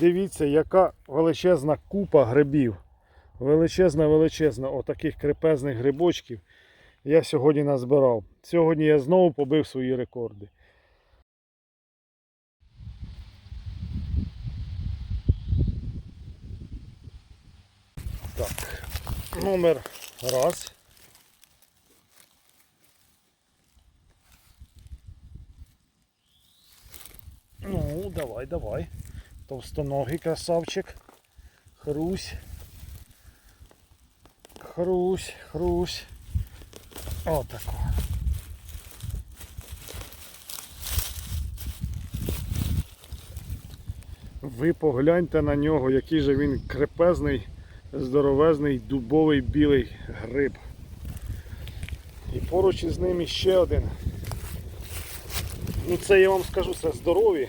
Дивіться, яка величезна купа грибів. Величезна, величезна, отаких крепезних грибочків я сьогодні назбирав. Сьогодні я знову побив свої рекорди. Так, номер раз. Ну, давай, давай. Товстоногий красавчик. Хрусь. Хрусь, хрусь. Отако. Ви погляньте на нього, який же він крепезний, здоровезний, дубовий білий гриб. І поруч із ним іще один. Ну це я вам скажу, це здорові,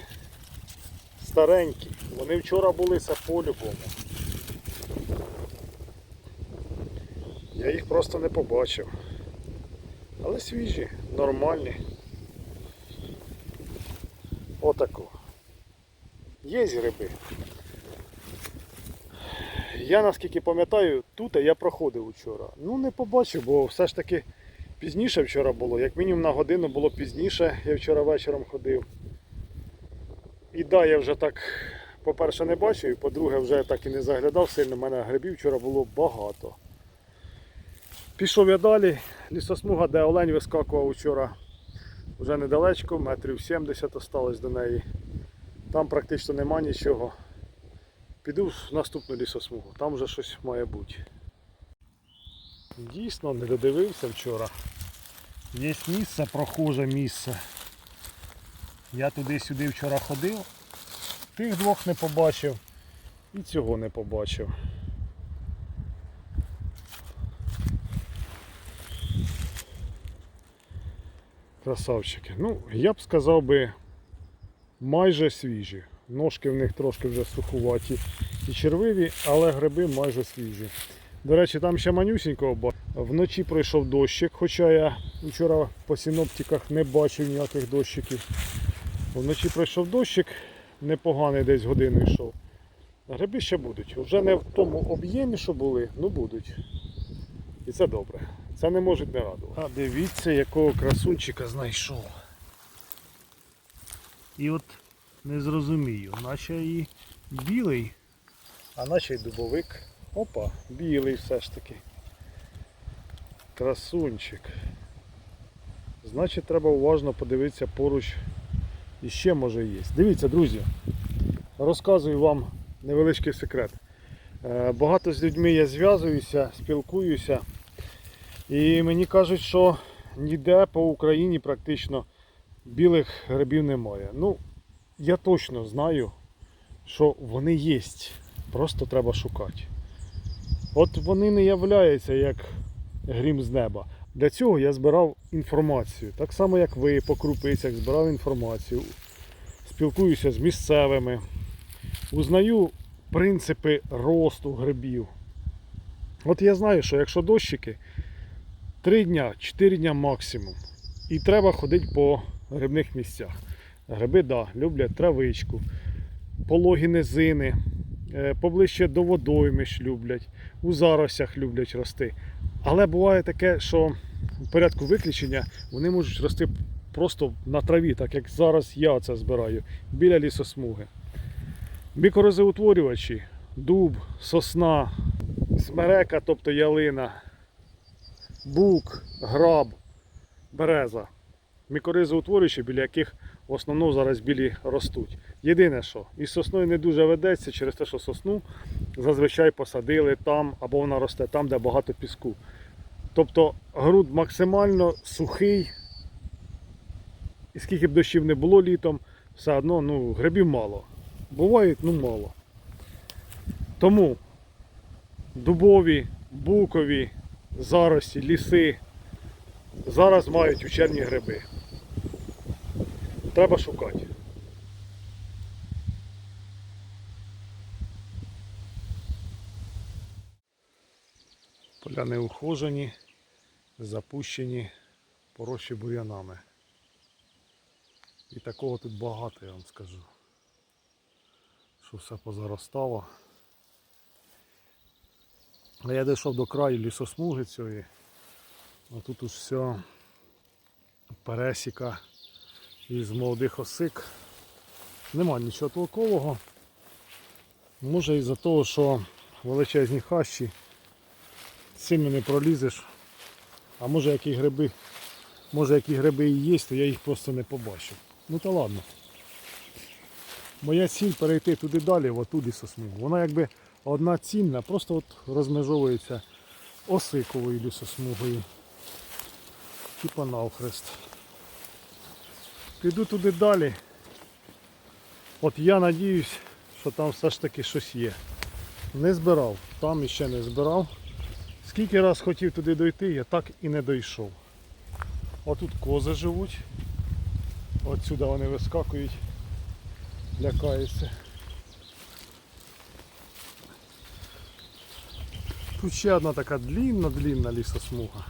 старенькі. Вони вчора були по-любому. Я їх просто не побачив. Але свіжі, нормальні. Отако. Є гриби. Я наскільки пам'ятаю, тут я проходив вчора. Ну не побачив, бо все ж таки пізніше вчора було. Як мінімум на годину було пізніше, я вчора вечором ходив. І да, я вже так, по-перше, не бачив, і по-друге, вже так і не заглядав сильно. У мене грибів вчора було багато. Пішов я далі, лісосмуга, де олень вискакував вчора. Вже недалечко, метрів 70 осталось до неї. Там практично нема нічого. Піду в наступну лісосмугу, там вже щось має бути. Дійсно, не додивився вчора. Є місце, прохоже місце. Я туди-сюди вчора ходив, тих двох не побачив і цього не побачив. Красавчики. Ну, я б сказав би майже свіжі. Ножки в них трошки вже сухуваті і червиві, але гриби майже свіжі. До речі, там ще манюсінького. Вночі пройшов дощик, хоча я вчора по синоптиках не бачив ніяких дощиків. Вночі пройшов дощик, непоганий десь годину йшов. Гриби ще будуть. Вже не в тому об'ємі, що були, ну будуть. І це добре. Це не можуть не радувати. А дивіться, якого красунчика знайшов. І от не зрозумію, наче і білий, а наче й дубовик. Опа, білий все ж таки. Красунчик. Значить треба уважно подивитися поруч. І ще може є. Дивіться, друзі, розказую вам невеличкий секрет. Е, Багато з людьми я зв'язуюся, спілкуюся. І мені кажуть, що ніде по Україні практично білих грибів немає. Ну, я точно знаю, що вони є. Просто треба шукати. От вони не являються як грім з неба. Для цього я збирав інформацію. Так само, як ви по крупицях збирав інформацію. Спілкуюся з місцевими. Узнаю принципи росту грибів. От я знаю, що якщо дощики, 3 дня, 4 дня максимум. І треба ходити по грибних місцях. Гриби, да, люблять травичку, пологі низини, е, поближче до водоймищ люблять, у заросях люблять рости. Але буває таке, що в порядку виключення вони можуть рости просто на траві, так як зараз я це збираю, біля лісосмуги. Мікорозоутворювачі, дуб, сосна, смерека, тобто ялина, бук, граб, береза. Мікоризоутворюючі, біля яких в основному зараз білі ростуть. Єдине що, із сосною не дуже ведеться через те, що сосну зазвичай посадили там або вона росте там, де багато піску. Тобто ґрунт максимально сухий, і скільки б дощів не було літом, все одно ну, грибів мало. Бувають, ну мало. Тому дубові, букові, зарості, ліси зараз мають учебні гриби. Треба шукати. Поля не ухожені, запущені, порощі бур'янами. І такого тут багато, я вам скажу. що все позаростало. А я дійшов до краю лісосмуги цієї. А тут уж все пересіка із молодих осик. Нема нічого толкового. Може із-за того, що величезні хащі, сильно не пролізеш. А може які гриби, може які гриби і є, то я їх просто не побачив. Ну та ладно. Моя ціль перейти туди далі, в оту лісосмугу. Вона якби одна цінна, просто от розмежовується осиковою лісосмугою. Типа навхрест. Піду туди далі. От я надіюсь, що там все ж таки щось є. Не збирав, там іще не збирав. Скільки раз хотів туди дойти, я так і не дійшов. Отут кози живуть. Отсюди вони вискакують, лякаються. Тут ще одна така длінна-длінна лісосмуга.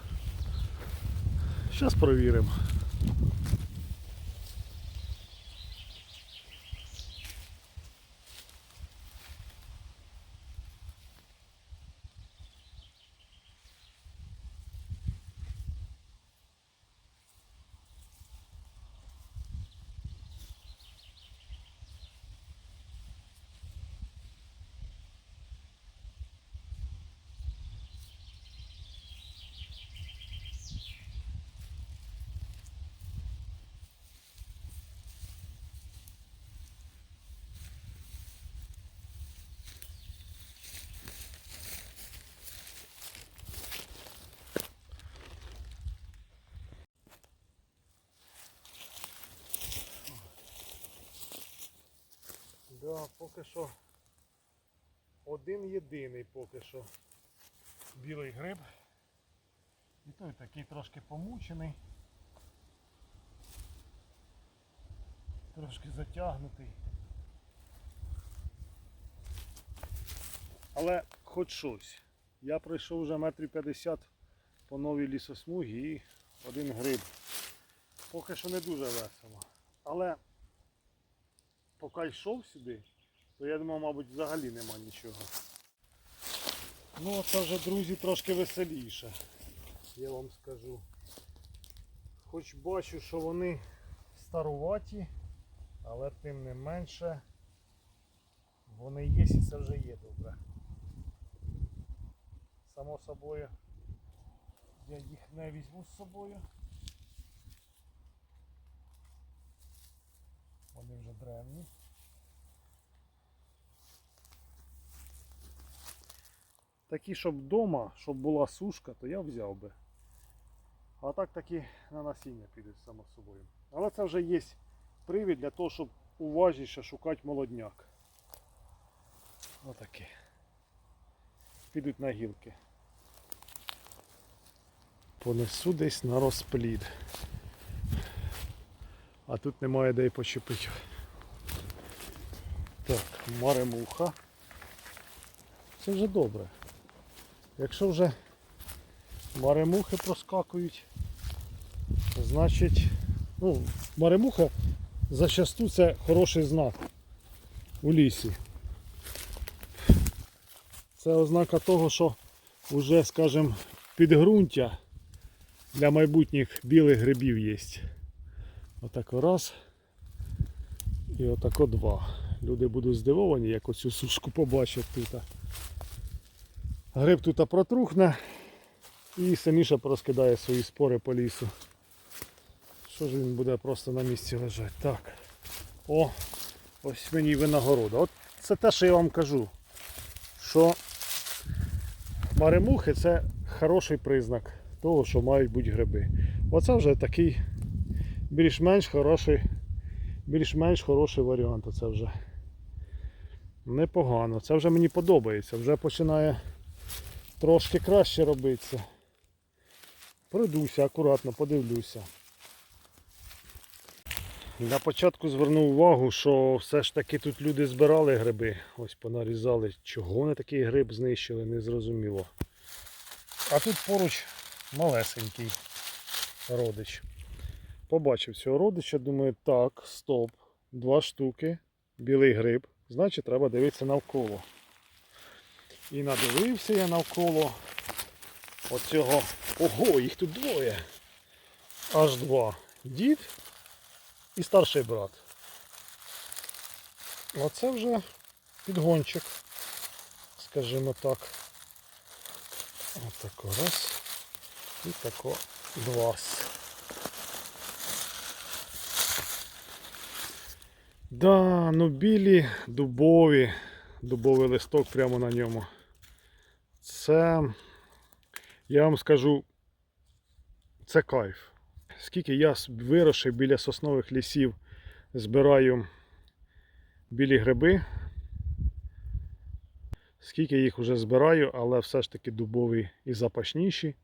Зараз провіримо. Да, поки що один єдиний поки що білий гриб. І той такий трошки помучений. Трошки затягнутий. Але хоч щось. Я пройшов вже метрів 50 по новій лісосмугі і один гриб. Поки що не дуже весело. Але поки йшов сюди, то я думав, мабуть, взагалі нема нічого. Ну, це вже, друзі, трошки веселіше, я вам скажу. Хоч бачу, що вони старуваті, але тим не менше вони є і це вже є добре. Само собою я їх не візьму з собою. Вони вже древні. Такі, щоб вдома, щоб була сушка, то я взяв би. А так таки на насіння підуть само собою. Але це вже є привід для того, щоб уважніше шукати молодняк. Отакі. Підуть на гілки. Понесу десь на розплід. А тут немає де й почепити. Так, маремуха. Це вже добре. Якщо вже маремухи проскакують, значить, ну, маремуха зачасту це хороший знак у лісі. Це ознака того, що вже, скажімо, підґрунтя для майбутніх білих грибів є. Отако раз. І отако два. Люди будуть здивовані, як оцю сушку побачать тут. Гриб тут протрухне і саміше порозкидає свої спори по лісу. Що ж він буде просто на місці лежати? Так. О, ось мені винагорода. От це те, що я вам кажу. Що маремухи це хороший признак того, що мають бути гриби. Оце вже такий більш-менш хороший, більш-менш хороший варіант. Оце вже непогано. Це вже мені подобається. Вже починає трошки краще робитися. Пройдуся, акуратно, подивлюся. На початку звернув увагу, що все ж таки тут люди збирали гриби. Ось понарізали. Чого вони такий гриб знищили, не зрозуміло. А тут поруч малесенький родич. Побачив цього родича, думаю, так, стоп, два штуки, білий гриб. значить треба дивитися навколо. І надивився я навколо оцього. Ого, їх тут двоє. Аж два. Дід і старший брат. Оце вже підгончик, скажімо так. Отако раз. І тако два. Да, ну білі дубові, дубовий листок прямо на ньому. Це, я вам скажу, це кайф. Скільки я виросший біля соснових лісів, збираю білі гриби. Скільки їх вже збираю, але все ж таки дубові і запашніші.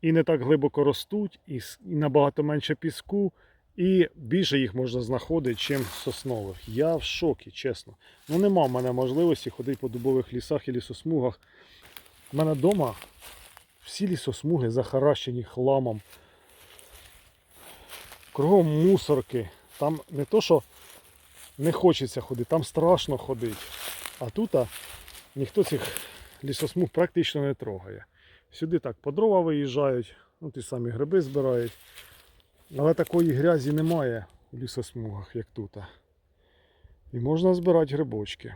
І не так глибоко ростуть, і набагато менше піску, і більше їх можна знаходити, чим соснових. Я в шокі, чесно. Ну нема в мене можливості ходити по дубових лісах і лісосмугах. У мене вдома всі лісосмуги захаращені хламом. Кругом мусорки. Там не то, що не хочеться ходити, там страшно ходити. А тут ніхто цих лісосмуг практично не трогає. Сюди так по дрова виїжджають, ну ті самі гриби збирають. Але такої грязі немає в лісосмугах, як тут. І можна збирати грибочки.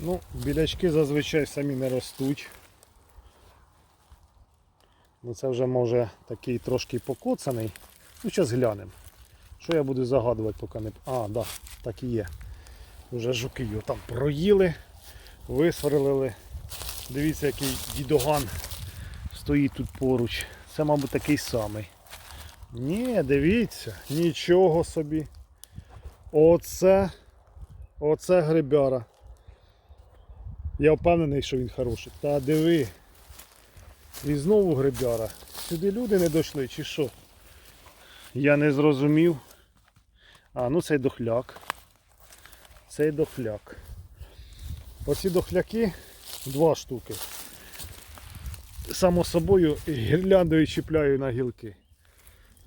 Ну, білячки зазвичай самі не ростуть. Ну це вже може такий трошки покоцаний. Ну, зараз глянемо. Що я буду загадувати, поки не. А, да, так і є. Уже жуки його там проїли, висверлили. Дивіться, який дідоган стоїть тут поруч. Це, мабуть, такий самий. Ні, дивіться, нічого собі. Оце, оце грибяра. Я впевнений, що він хороший. Та диви. І знову грибяра. Сюди люди не дійшли, чи що? Я не зрозумів. А, ну цей дохляк. Цей дохляк. Оці дохляки два штуки. Само собою гірляндою чіпляю на гілки.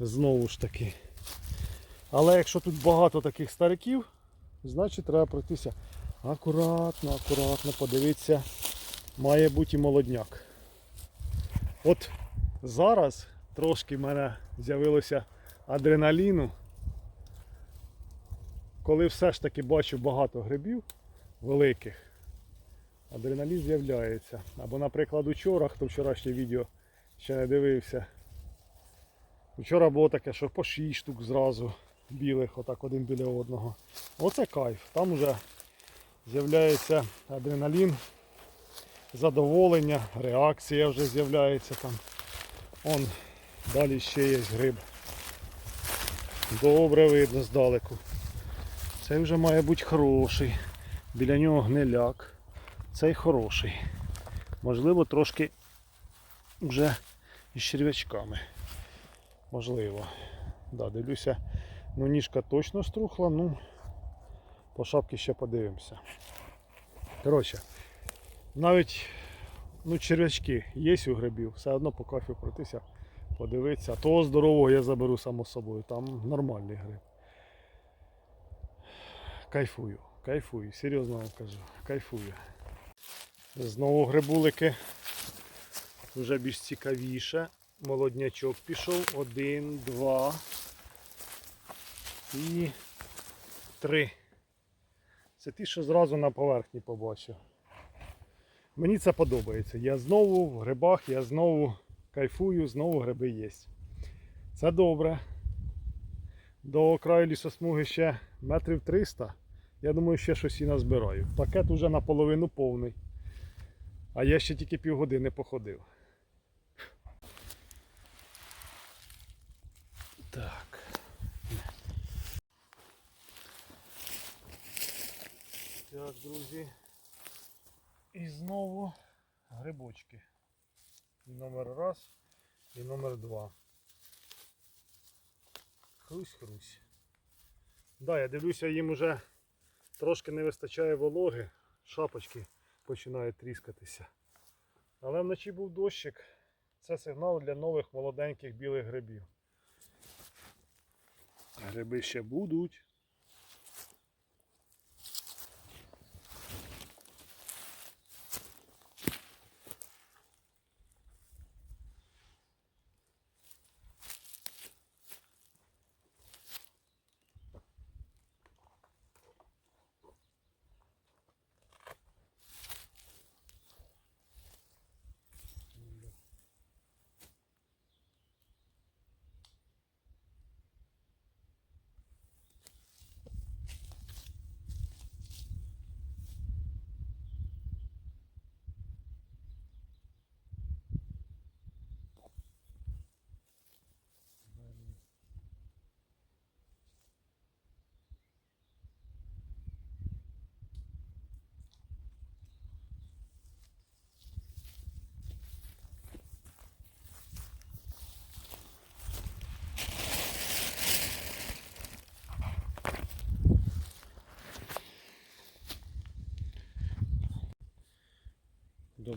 Знову ж таки. Але якщо тут багато таких стариків, значить треба пройтися акуратно, акуратно, подивитися, має бути молодняк. От зараз трошки в мене з'явилося адреналіну, коли все ж таки бачу багато грибів великих, адреналін з'являється. Або, наприклад, учора, хто вчорашнє відео ще не дивився. Вчора було таке, що по 6 штук зразу білих, отак один біля одного. Оце кайф. Там вже з'являється адреналін, задоволення, реакція вже з'являється там. Он далі ще є гриб. Добре видно здалеку. Цей вже має бути хороший. Біля нього гниляк. Цей хороший. Можливо, трошки вже із черв'ячками. Можливо. Да, дивлюся, ну ніжка точно струхла, ну по шапці ще подивимося. Коротше, навіть ну, черв'ячки є у грибів, все одно по кафі пройтися, подивитися. Того здорового я заберу само собою, там нормальний гриб. Кайфую, кайфую, серйозно вам кажу, кайфую. Знову грибулики вже більш цікавіше. Молоднячок пішов. Один, два і три. Це ті, що зразу на поверхні побачив. Мені це подобається. Я знову в грибах, я знову кайфую, знову гриби є. Це добре. До краю лісосмуги ще метрів 300. Я думаю, ще щось і назбираю. Пакет уже наполовину повний. А я ще тільки півгодини походив. Так. Так, друзі. І знову грибочки. І номер раз, і номер два. Хрусь-хрусь. Да, я дивлюся, їм уже трошки не вистачає вологи, шапочки починають тріскатися. Але вночі був дощик. Це сигнал для нових молоденьких білих грибів. Гриби ще будуть.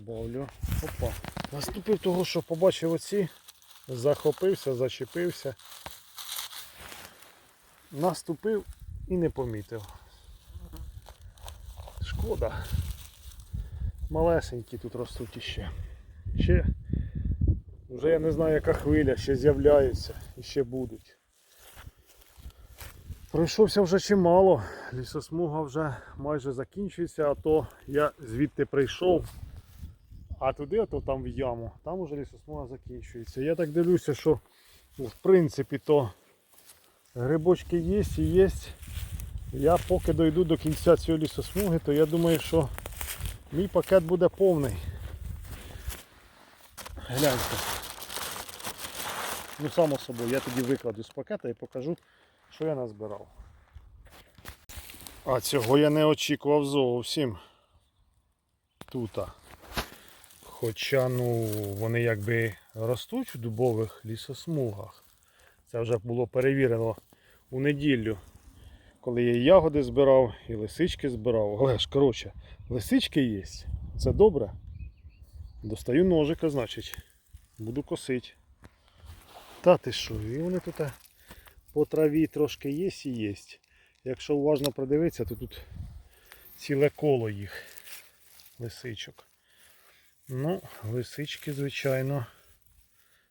Добавлю. Опа. Наступив того, що побачив оці, захопився, зачепився. Наступив і не помітив. Шкода. Малесенькі тут ростуть іще. Ще вже я не знаю яка хвиля, ще з'являються і ще будуть. Пройшовся вже чимало, лісосмуга вже майже закінчується, а то я звідти прийшов, а туди, то там в яму, там уже лісосмуга закінчується. Я так дивлюся, що ну, в принципі то грибочки є і є. Я поки дойду до кінця цієї лісосмуги, то я думаю, що мій пакет буде повний. Гляньте. Ну, само собою, я тоді викладу з пакета і покажу, що я назбирав. А цього я не очікував зовсім. Тута. Хоча ну, вони якби ростуть в дубових лісосмугах. Це вже було перевірено у неділю, коли я і ягоди збирав, і лисички збирав. Але ж, коротше, лисички є. Це добре. Достаю ножика, значить. Буду косити. Та ти що, і вони тут по траві трошки є і є. Якщо уважно придивитися, то тут ціле коло їх лисичок. Ну, лисички, звичайно,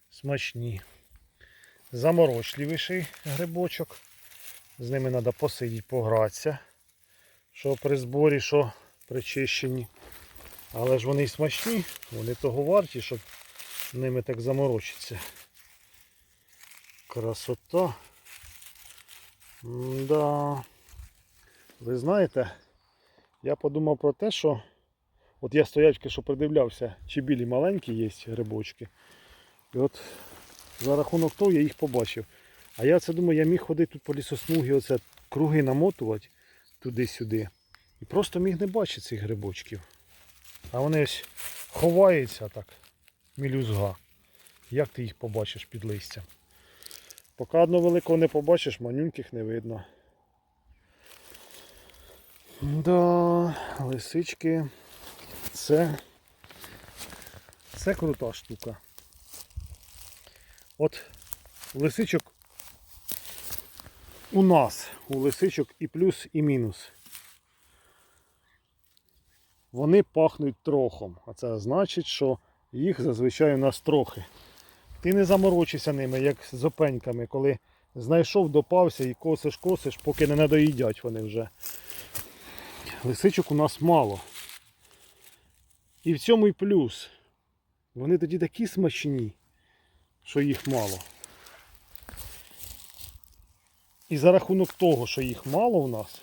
смачні. Заморочливіший грибочок. З ними треба посидіти, погратися. Що при зборі, що при чищенні. Але ж вони смачні, вони того варті, щоб ними так заморочитися. Красота. Да. Ви знаєте, я подумав про те, що от я стоячки, що придивлявся, чи білі маленькі є грибочки. І от за рахунок того я їх побачив. А я це думаю, я міг ходити тут по лісосмугі, оце круги намотувати туди-сюди. І просто міг не бачити цих грибочків. А вони ось ховаються так, мілюзга. Як ти їх побачиш під листям? Поки одного великого не побачиш, манюньких не видно. Да, лисички. Це, це крута штука. От лисичок у нас, у лисичок і плюс, і мінус. Вони пахнуть трохом, а це значить, що їх зазвичай у нас трохи. Ти не заморочишся ними, як з опеньками, коли знайшов, допався і косиш, косиш, поки не надоїдять вони вже. Лисичок у нас мало. І в цьому і плюс. Вони тоді такі смачні, що їх мало. І за рахунок того, що їх мало в нас,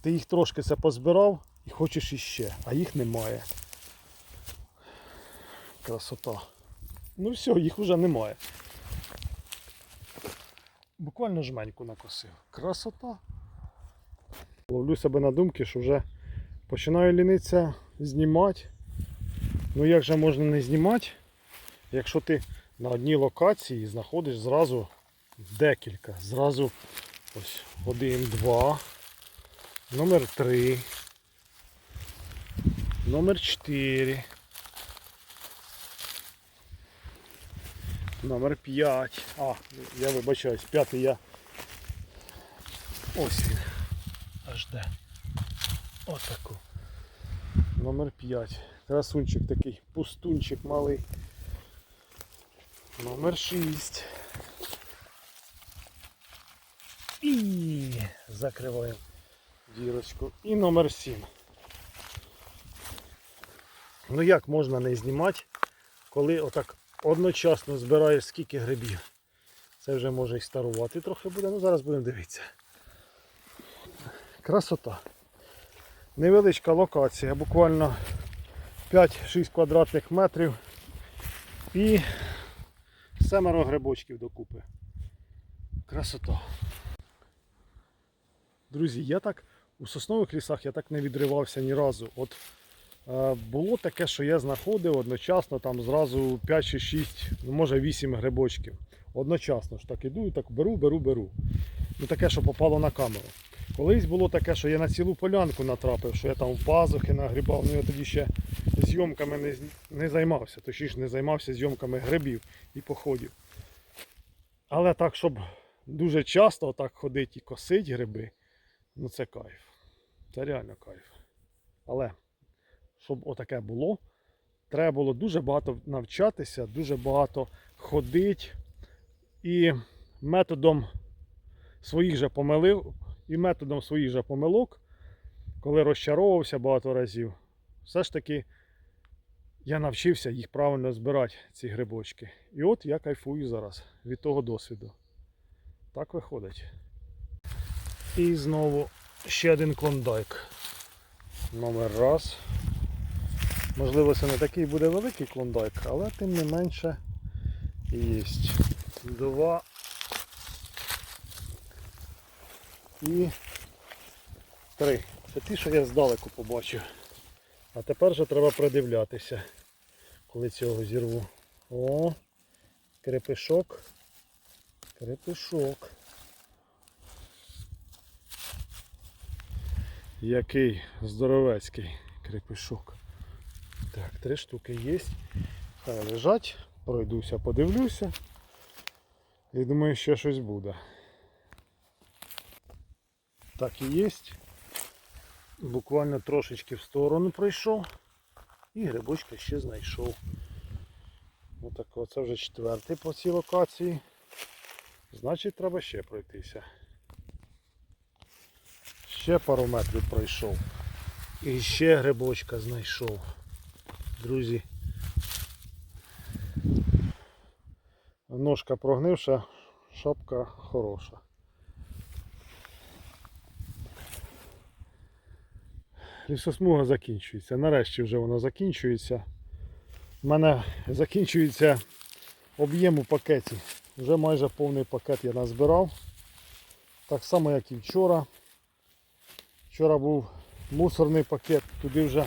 ти їх трошки це позбирав і хочеш іще, а їх немає. Красота. Ну все, їх вже немає. Буквально жменьку накосив. Красота. Ловлю себе на думки, що вже починаю лінитися знімати. Ну як же можна не знімати, якщо ти на одній локації знаходиш зразу декілька. Зразу ось один, два, номер три, номер чотири. Номер 5. А, я вибачаюсь, п'ятий я. Ось він. Аж де. Отаку. Номер 5. Красунчик такий, пустунчик малий. Номер 6. І закриваємо дірочку. І номер 7. Ну як можна не знімати, коли отак одночасно збираєш скільки грибів. Це вже може і старувати трохи буде, ну зараз будемо дивитися. Красота. Невеличка локація, буквально 5-6 квадратних метрів і семеро грибочків докупи. Красота. Друзі, я так у соснових лісах я так не відривався ні разу. От Е, Було таке, що я знаходив одночасно там зразу 5 чи 6, ну може 8 грибочків. Одночасно ж так іду і так беру, беру, беру. Ну таке, що попало на камеру. Колись було таке, що я на цілу полянку натрапив, що я там в пазухи нагрібав, ну я тоді ще зйомками не, не займався, точніше не займався зйомками грибів і походів. Але так, щоб дуже часто так ходити і косити гриби, ну це кайф. Це реально кайф. Але щоб отаке було, треба було дуже багато навчатися, дуже багато ходити і методом своїх же помилив, і методом своїх же помилок, коли розчаровувався багато разів, все ж таки я навчився їх правильно збирати, ці грибочки. І от я кайфую зараз від того досвіду. Так виходить. І знову ще один клондайк. Номер раз. Можливо, це не такий буде великий клондайк, але тим не менше є. Два. І три. Це ті, що я здалеку побачив. А тепер же треба придивлятися, коли цього зірву. О, крепишок. Крепишок. Який здоровецький крепишок. Так, три штуки є. Хай лежать, пройдуся, подивлюся. І думаю, ще щось буде. Так і є. Буквально трошечки в сторону пройшов. І грибочка ще знайшов. Отак, оце вже четвертий по цій локації. Значить треба ще пройтися. Ще пару метрів пройшов. І ще грибочка знайшов. Друзі. Ножка прогнивша, шапка хороша. Лісосмуга закінчується. Нарешті вже вона закінчується. У мене закінчується об'єм у пакеті. Вже майже повний пакет я назбирав. Так само як і вчора. Вчора був мусорний пакет, туди вже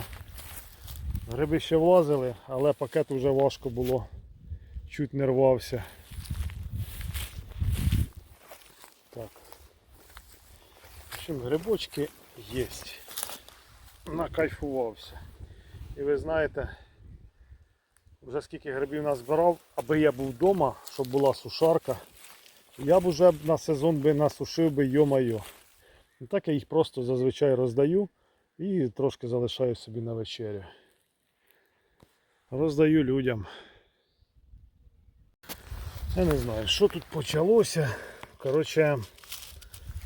гриби ще влазили, але пакет вже важко було, чуть не рвався. Так. В общем, грибочки є. Накайфувався. І ви знаєте, вже скільки грибів назбирав, аби я був вдома, щоб була сушарка, я б уже на сезон би насушив би йо-майо. Так я їх просто зазвичай роздаю і трошки залишаю собі на вечерю. Роздаю людям. Я не знаю, що тут почалося. Коротше,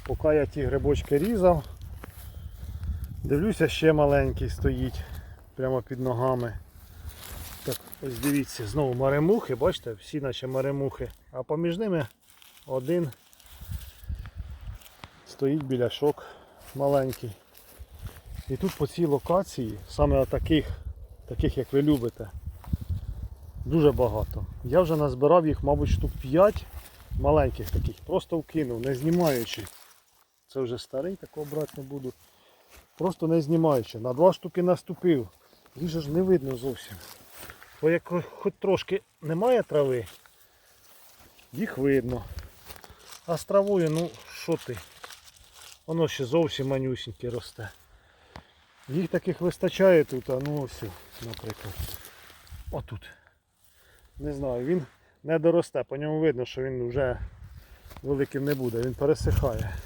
поки я ті грибочки різав, дивлюся, ще маленький стоїть прямо під ногами. Так, ось дивіться, знову маремухи, бачите, всі наче маремухи, а поміж ними один стоїть біляшок маленький. І тут по цій локації, саме таких, таких як ви любите, дуже багато. Я вже назбирав їх, мабуть, штук 5 маленьких таких, просто вкинув, не знімаючи. Це вже старий, такого брати не буду. Просто не знімаючи. На два штуки наступив. Їх же ж не видно зовсім. Бо як хоч трошки немає трави, їх видно. А з травою, ну що ти? Воно ще зовсім манюсіньке росте. Їх таких вистачає тут, а ну ось, наприклад. Отут. Не знаю, він не доросте, по ньому видно, що він вже великим не буде, він пересихає.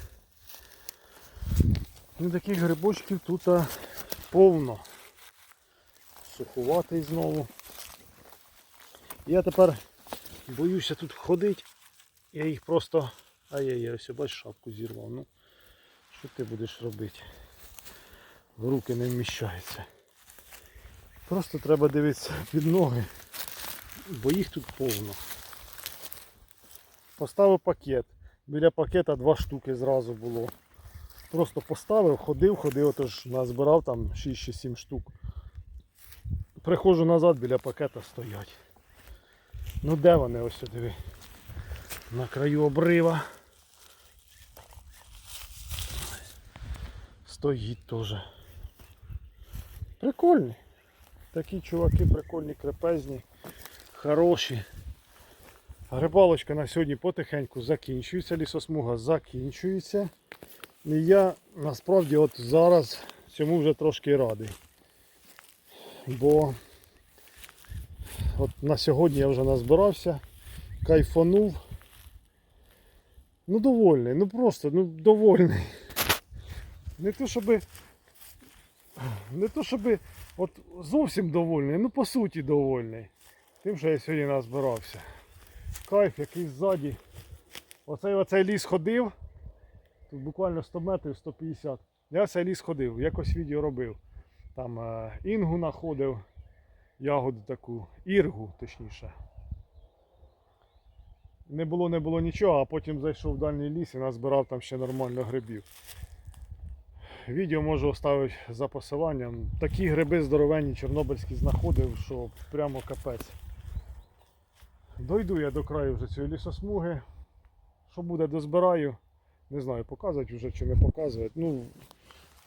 Ну таких грибочків тут повно. Сухуватий знову. Я тепер боюся тут ходити. Я їх просто... Ай-яй-яй, ось бач шапку зірвав. Ну, що ти будеш робити? В руки не вміщається. Просто треба дивитися під ноги, бо їх тут повно. Поставив пакет. Біля пакета два штуки зразу було. Просто поставив, ходив, ходив, отож назбирав там 6-7 штук. Приходжу назад, біля пакета стоять. Ну де вони ось диви? На краю обрива. Стоїть теж. Прикольні. Такі чуваки прикольні, крепезні, хороші. Рибалочка на сьогодні потихеньку закінчується, лісосмуга закінчується. І я насправді от зараз цьому вже трошки радий. Бо от на сьогодні я вже назбирався, кайфанув. Ну довольний, ну просто, ну довольний. Не то щоби. Не то щоби от зовсім довольний, ну по суті довольний. Тим, що я сьогодні назбирався. Кайф який ззаді. Оцей оцей ліс ходив. Тут буквально 100 метрів, 150. Я цей ліс ходив, якось відео робив. Там е, інгу знаходив, ягоду таку, іргу точніше. Не було, не було нічого, а потім зайшов в дальній ліс і назбирав там ще нормально грибів. Відео можу оставити за посиланням. Такі гриби здоровенні чорнобильські знаходив, що прямо капець. Дойду я до краю вже цієї лісосмуги. Що буде, дозбираю. Не знаю, показувати вже чи не показувати. Ну,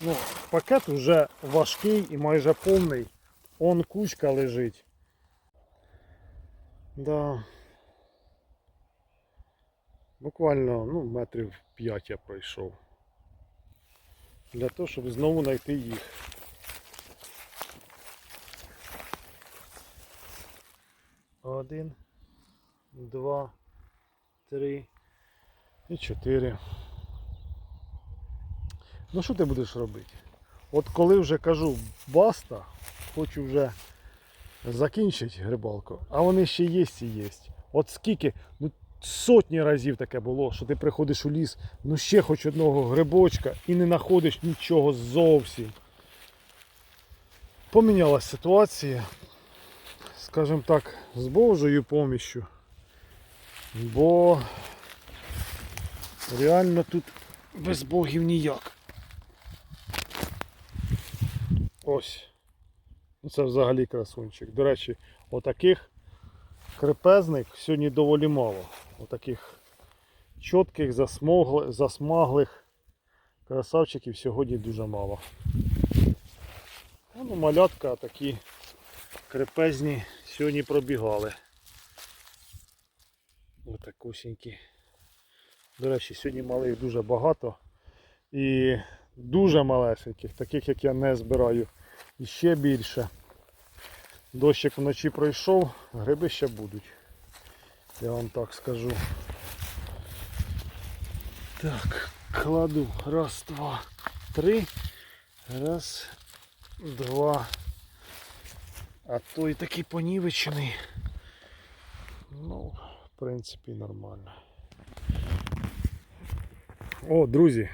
ну, пакет вже важкий і майже повний. Он кучка лежить. Да. Буквально ну, метрів 5 я пройшов. Для того, щоб знову знайти їх. Один, два, три і чотири. Ну що ти будеш робити? От коли вже кажу баста, хочу вже закінчити грибалку, а вони ще є і є. От скільки, ну сотні разів таке було, що ти приходиш у ліс, ну ще хоч одного грибочка і не знаходиш нічого зовсім. Помінялася ситуація, скажімо так, з Божою поміщю. Бо реально тут без богів ніяк. Ось. Ну, Це взагалі красунчик. До речі, отаких крепезних сьогодні доволі мало. Отаких чітких, засмаглих красавчиків сьогодні дуже мало. Ну, малятка такі крепезні сьогодні пробігали. Отакусінькі. До речі, сьогодні малих дуже багато. І дуже малесеньких, таких як я не збираю. І ще більше. Дощик вночі пройшов, гриби ще будуть. Я вам так скажу. Так, кладу. Раз, два, три. Раз, два. А той такий понівечений. Ну, в принципі, нормально. О, друзі,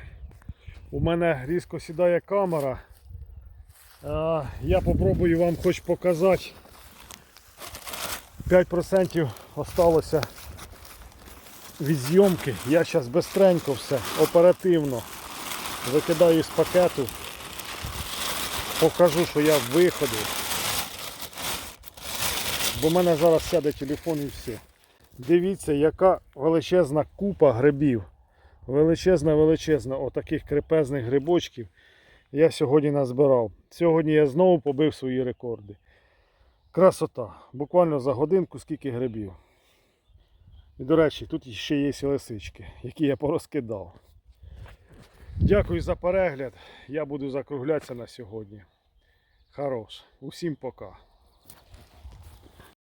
у мене різко сідає камера. Я попробую вам хоч показати. 5% осталося від зйомки. Я зараз бистренько все, оперативно викидаю з пакету. Покажу, що я виходив. Бо в мене зараз сяде телефон і все. Дивіться, яка величезна купа грибів. Величезна, величезна, отаких крепезних грибочків я сьогодні назбирав. Сьогодні я знову побив свої рекорди. Красота. Буквально за годинку скільки грибів. І до речі, тут ще є лисички, які я порозкидав. Дякую за перегляд. Я буду закруглятися на сьогодні. Хорош. Усім пока.